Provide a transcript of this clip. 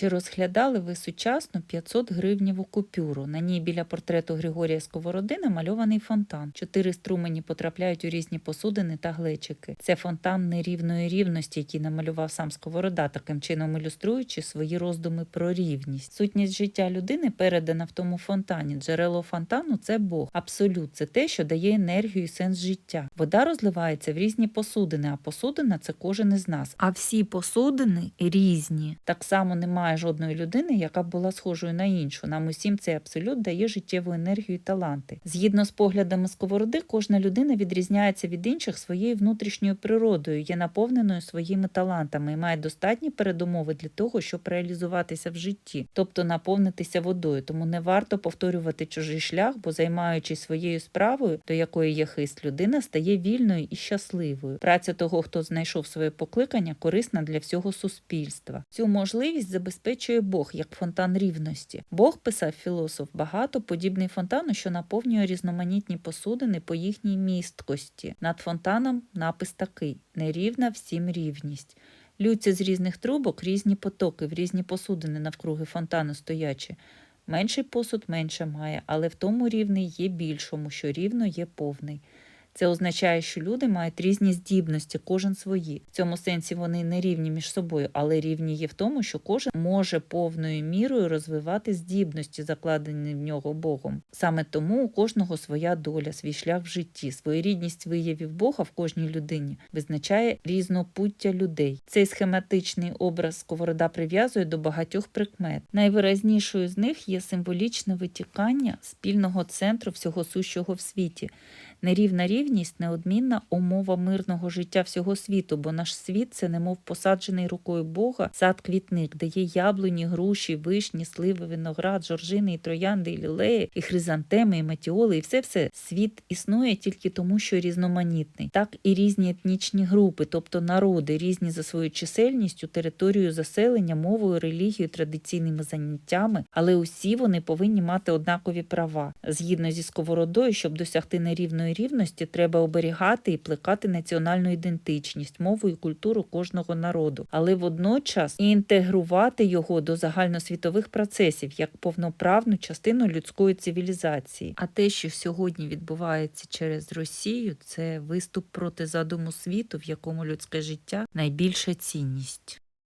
Чи розглядали ви сучасну 500 гривніву купюру? На ній біля портрету Григорія Сковороди намальований фонтан. Чотири струмені потрапляють у різні посудини та глечики. Це фонтан нерівної рівності, який намалював сам Сковорода, таким чином ілюструючи свої роздуми про рівність. Сутність життя людини передана в тому фонтані. Джерело фонтану це Бог. Абсолют це те, що дає енергію і сенс життя. Вода розливається в різні посудини, а посудина це кожен із нас. А всі посудини різні. Так само немає жодної людини, яка б була схожою на іншу. Нам усім цей абсолют дає життєву енергію і таланти. Згідно з поглядами сковороди, кожна людина відрізняється від інших своєю внутрішньою природою, є наповненою своїми талантами і має достатні передумови для того, щоб реалізуватися в житті, тобто наповнитися водою. Тому не варто повторювати чужий шлях, бо займаючись своєю справою, до якої є хист, людина стає вільною і щасливою. Праця того, хто знайшов своє покликання, корисна для всього суспільства. Цю можливість забезпечує Бог як фонтан рівності. Бог писав філософ багато подібний фонтану, що наповнює різноманітні посудини по їхній місткості. Над фонтаном напис такий: нерівна всім рівність. Лються з різних трубок різні потоки, в різні посудини навкруги фонтану стоячі. Менший посуд менше має, але в тому рівний є більшому, що рівно є повний. Це означає, що люди мають різні здібності, кожен свої. В цьому сенсі вони не рівні між собою, але рівні є в тому, що кожен може повною мірою розвивати здібності, закладені в нього Богом. Саме тому у кожного своя доля, свій шлях в житті, своєрідність виявів Бога в кожній людині визначає різнопуття людей. Цей схематичний образ сковорода прив'язує до багатьох прикмет. Найвиразнішою з них є символічне витікання спільного центру всього сущого в світі. Нерівна рівність неодмінна умова мирного життя всього світу, бо наш світ це немов посаджений рукою Бога сад квітник, де є яблуні, груші, вишні, сливи, виноград, жоржини, і троянди, і лілеї, і хризантеми, і матіоли, і все все. Світ існує тільки тому, що різноманітний. Так і різні етнічні групи, тобто народи, різні за своєю чисельністю, територією заселення, мовою, релігією, традиційними заняттями, але усі вони повинні мати однакові права. Згідно зі сковородою, щоб досягти нерівної рівності, треба оберігати і плекати національну ідентичність, мову і культуру кожного народу, але водночас і інтегрувати його до загальносвітових процесів як повноправну частину людської цивілізації. А те, що сьогодні відбувається через Росію, це виступ проти задуму світу, в якому людське життя найбільша цінність.